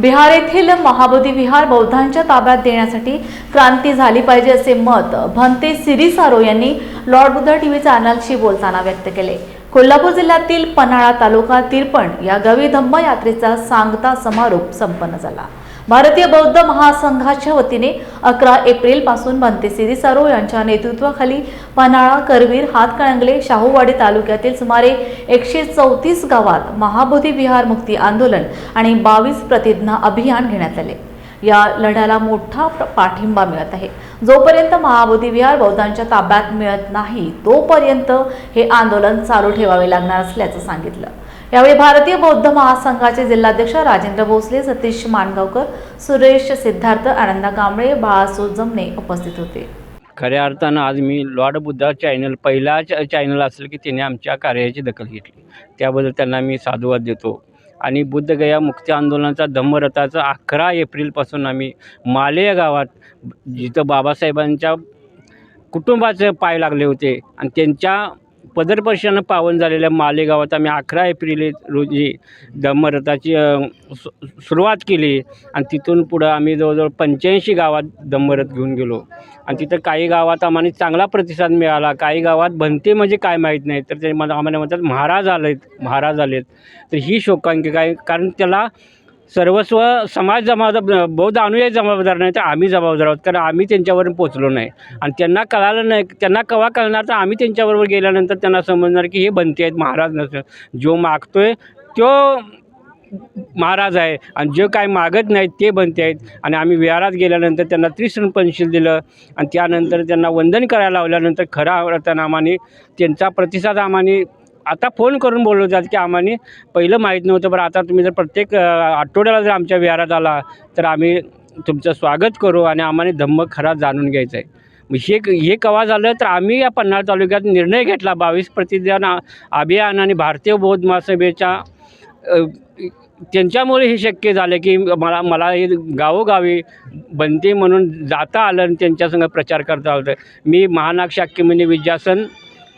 बिहार येथील महाबोधी विहार बौद्धांच्या ताब्यात देण्यासाठी क्रांती झाली पाहिजे असे मत भंते सिरिसारो यांनी लॉर्ड बुद्ध टीव्ही चॅनलशी बोलताना व्यक्त केले. कोल्हापूर जिल्ह्यातील पन्हाळा तालुका तिरपण या गवी धम्म यात्रेचा सांगता समारोप संपन्न झाला. भारतीय बौद्ध महासंघाच्या वतीने अकरा एप्रिलपासून बंतेसिरी सरो यांच्या नेतृत्वाखाली पन्हाळा करवीर हातकणंगले शाहूवाडी तालुक्यातील सुमारे एकशे चौतीस गावात महाबोधी विहार मुक्ती आंदोलन आणि बावीस प्रतिज्ञा अभियान घेण्यात आले. या लढ्याला मोठा पाठिंबा मिळत आहे. जोपर्यंत महाबोधी विहार बौद्धांच्या ताब्यात मिळत नाही तोपर्यंत हे आंदोलन चालू ठेवावे लागणार असल्याचं सांगितलं. यावेळी भारतीय बौद्ध महासंघाचे जिल्हाध्यक्ष राजेंद्र भोसले सतीश माणगावकर सुरेश सिद्धार्थ आनंदा कांबळे बाळासो जमने उपस्थित होते. खऱ्या अर्थानं आज मी लॉर्ड बुद्धा चॅनल पहिला च चॅनल असेल की त्याने आमच्या कार्याची दखल घेतली. त्याबद्दल त्यांना मी साधुवाद देतो. आणि बुद्धगया मुक्ती आंदोलनाचा धम्मरथाचा अकरा एप्रिलपासून आम्ही माले या गावात जिथं बाबासाहेबांच्या कुटुंबाचे पाय लागले होते आणि त्यांच्या पदरपर्शानं पावन झालेल्या मालेगावात आम्ही अकरा एप्रिल रोजी धम्मरथाची सु सुरुवात केली. आणि तिथून पुढं आम्ही जवळजवळ पंच्याऐंशी गावात धम्मरथ घेऊन गेलो. आणि तिथं काही गावात आम्हाला चांगला प्रतिसाद मिळाला. काही गावात भंते म्हणजे काय माहीत नाही. तर ते मला आम्हाला म्हणतात महाराज आलेत महाराज आलेत. तर ही शोकांकिका आहे. कारण त्याला सर्वस्व समाज जबाबदार बौद्ध अनुयायी जबाबदार नाही तर आम्ही जबाबदार आहोत. कारण आम्ही त्यांच्यावर पोचलो नाही. आणि त्यांना कळालं नाही त्यांना केव्हा कळणार तर आम्ही त्यांच्याबरोबर गेल्यानंतर त्यांना समजणार की हे बनते आहेत महाराज नसतं जो मागतोय तो महाराज आहे. आणि जे काय मागत नाहीत ते बनते आहेत. आणि आम्ही विहारात गेल्यानंतर त्यांना त्रिसण पंशील दिलं. आणि त्यानंतर त्यांना वंदन करायला लावल्यानंतर खरा अर्थानं आम्हाने त्यांचा प्रतिसाद आम्हाने आता फोन करून बोलवतात की आम्हाला पहिलं माहीत नव्हतं पण आता तुम्ही जर प्रत्येक आठवड्याला जर आमच्या विहारात आला तर आम्ही तुमचं स्वागत करू आणि आम्हाला धम्म खरा जाणून घ्यायचं आहे. हे हे कवा झालं? तर आम्ही या पन्हाळ तालुक्यात निर्णय घेतला बावीस प्रतिज्ञान अभियान आणि भारतीय बौद्ध महासभेच्या त्यांच्यामुळे हे शक्य झालं की मला मला हे गावोगावी बनते म्हणून जाता आलं आणि त्यांच्यासंग प्रचार करता आलं. मी महानाग शाक्यमुनी विद्यासन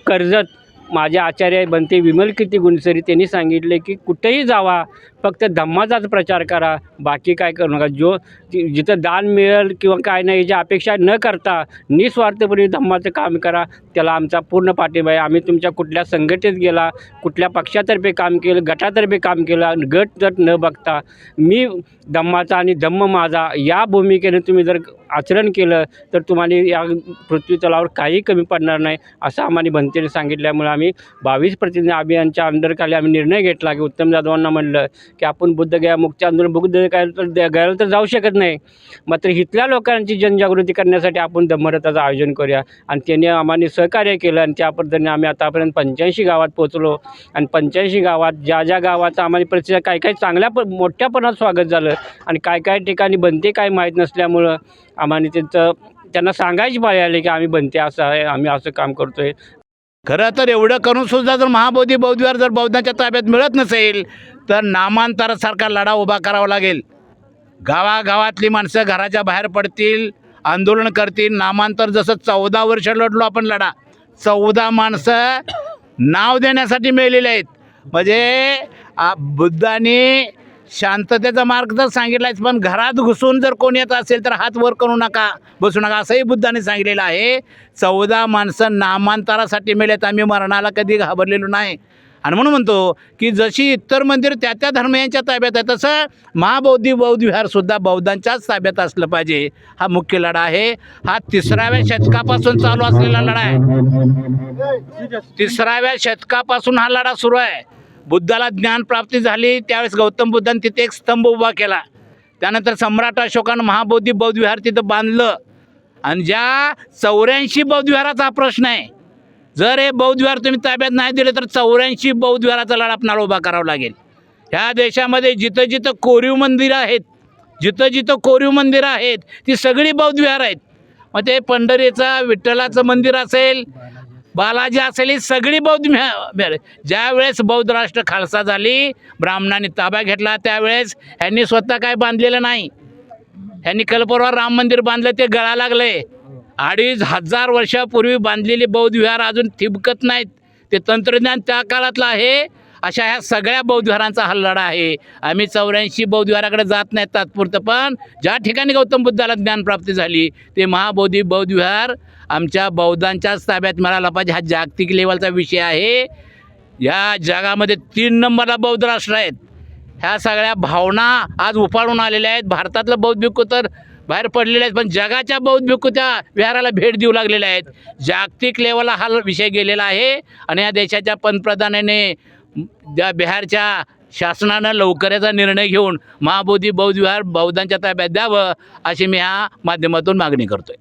कर्जत माझे आचार्य बनते विमल कीर्ती गुणसरी त्यांनी सांगितले की कुठेही जावा फक्त धम्माचाच प्रचार करा बाकी काय करू नका. जो जिथं दान मिळेल किंवा काय नाही याची अपेक्षा न करता निस्वार्थपणे धम्माचं काम करा. त्याला आमचा पूर्ण पाठिंबा आहे. आम्ही तुमच्या कुठल्या संघटनेत गेला कुठल्या पक्षातर्फे काम केलं गटातर्फे काम केलं गट गट न बघता मी धम्माचा आणि धम्म माझा या भूमिकेने तुम्ही जर आचरण केलं तर तुम्हाला या पृथ्वी तलावर काही कमी पडणार नाही असं आम्हाला बनतेने सांगितल्यामुळे आम्ही बावीस प्रतिनिधी अभियानच्या अंडरखाली आम्ही निर्णय घेतला की उत्तम जाधवांना म्हणलं की आपण बुद्ध गया मुक्ती आंदोलन बुद्ध गायला तर गयाला तर जाऊ शकत नाही. मात्र इथल्या लोकांची जनजागृती करण्यासाठी आपण धम्मरथाचं आयोजन करूया. आणि त्यांनी आम्हाला सहकार्य केलं आणि त्या पद्धतीने आम्ही आतापर्यंत पंच्याऐंशी गावात पोचलो आणि पंच्याऐंशी गावात ज्या ज्या गावाचा आम्हाला प्रतिसाद काही काही चांगल्या प मोठ्यापणात स्वागत झालं. आणि काय काय ठिकाणी बनते काय माहीत नसल्यामुळं आम्हाला त्यांचं त्यांना सांगायची पाळी आली की आम्ही बनते असं आहे आम्ही असं काम करतो आहे खरं तर एवढं करून सुद्धा जर महाबोधी बौद्धविहार जर बौद्धांच्या ताब्यात मिळत नसेल तर नामांतरासारखा लढा उभा करावा लागेल. गावागावातली माणसं घराच्या बाहेर पडतील आंदोलन करतील. नामांतर जसं चौदा वर्ष लढलो आपण लढा चौदा माणसं नाव देण्यासाठी मिळलेले आहेत. म्हणजे आ, बुद्धाने शांततेचा मार्ग तर सांगितलाच पण घरात घुसून जर कोण येत असेल तर हात वर करू नका बसू नका असंही बुद्धाने सांगितलेलं आहे. चौदा माणसं नामांतरासाठी मिळेत आम्ही मरणाला कधी घाबरलेलो नाही. आणि म्हणून म्हणतो की जशी इतर मंदिर त्या त्या धर्मियांच्या ताब्यात आहे तसं महाबौद्धी बौद्ध विहारसुद्धा बौद्धांच्याच ताब्यात असलं पाहिजे. हा मुख्य लढा आहे. हा तिसराव्या शतकापासून चालू असलेला लढा आहे. तिसराव्या शतकापासून हा लढा सुरू आहे. बुद्धाला ज्ञानप्राप्ती झाली त्यावेळेस गौतम बुद्धाने तिथे एक स्तंभ उभा केला. त्यानंतर सम्राट अशोकानं महाबौद्धी बौद्ध विहार तिथं बांधलं. आणि ज्या चौऱ्याऐंशी बौद्ध विहाराचा हा प्रश्न आहे जर हे बौद्ध विहार तुम्ही ताब्यात नाही दिले तर चौऱ्याऐंशी बौद्धविहाराचा लढा आपणाला उभा करावा लागेल. ह्या देशामध्ये जिथं जिथं कोरीव मंदिरं आहेत जिथं जिथं कोरीव मंदिरं आहेत ती सगळी बौद्ध विहार आहेत. मग ते पंढरीचं विठ्ठलाचं मंदिर असेल बालाजी असेल ही सगळी बौद्ध मिळा विहार ज्यावेळेस बौद्ध राष्ट्र खालसा झाली ब्राह्मणांनी ताबा घेतला त्यावेळेस ह्यांनी स्वतः काय बांधलेलं नाही. ह्यांनी कल्पवर राम मंदिर बांधलं ते गळा लागले. अडीच हजार वर्षापूर्वी बांधलेली बौद्ध विहार अजून थिबकत नाहीत. ते तंत्रज्ञान त्या काळातलं आहे अशा ह्या सगळ्या बौद्धविहारांचा हा लढा आहे. आम्ही चौऱ्याऐंशी बौद्धविहाराकडे जात नाही तात्पुरतं पण ज्या ठिकाणी गौतम बुद्धाला ज्ञानप्राप्ती झाली ते महाबोधी बौद्ध विहार आमच्या बौद्धांच्याच ताब्यात मिळाला पाहिजे. हा जागतिक लेवलचा विषय आहे. या जगामध्ये तीन नंबरला बौद्ध राष्ट्र आहेत. ह्या सगळ्या भावना आज उफाळून आलेल्या आहेत. भारतातलं बौद्ध भिक्खू तर बाहेर पडलेले आहेत पण जगाच्या बौद्ध भिक्खू त्या विहाराला भेट देऊ लागलेल्या आहेत. जागतिक लेवलला हा विषय गेलेला आहे. आणि या देशाच्या पंतप्रधानाने त्या बिहारच्या शासनानं लवकरचा निर्णय घेऊन महाबोधी बौद्ध विहार बौद्धांच्या ताब्यात द्यावं अशी मी ह्या माध्यमातून मागणी करतोय.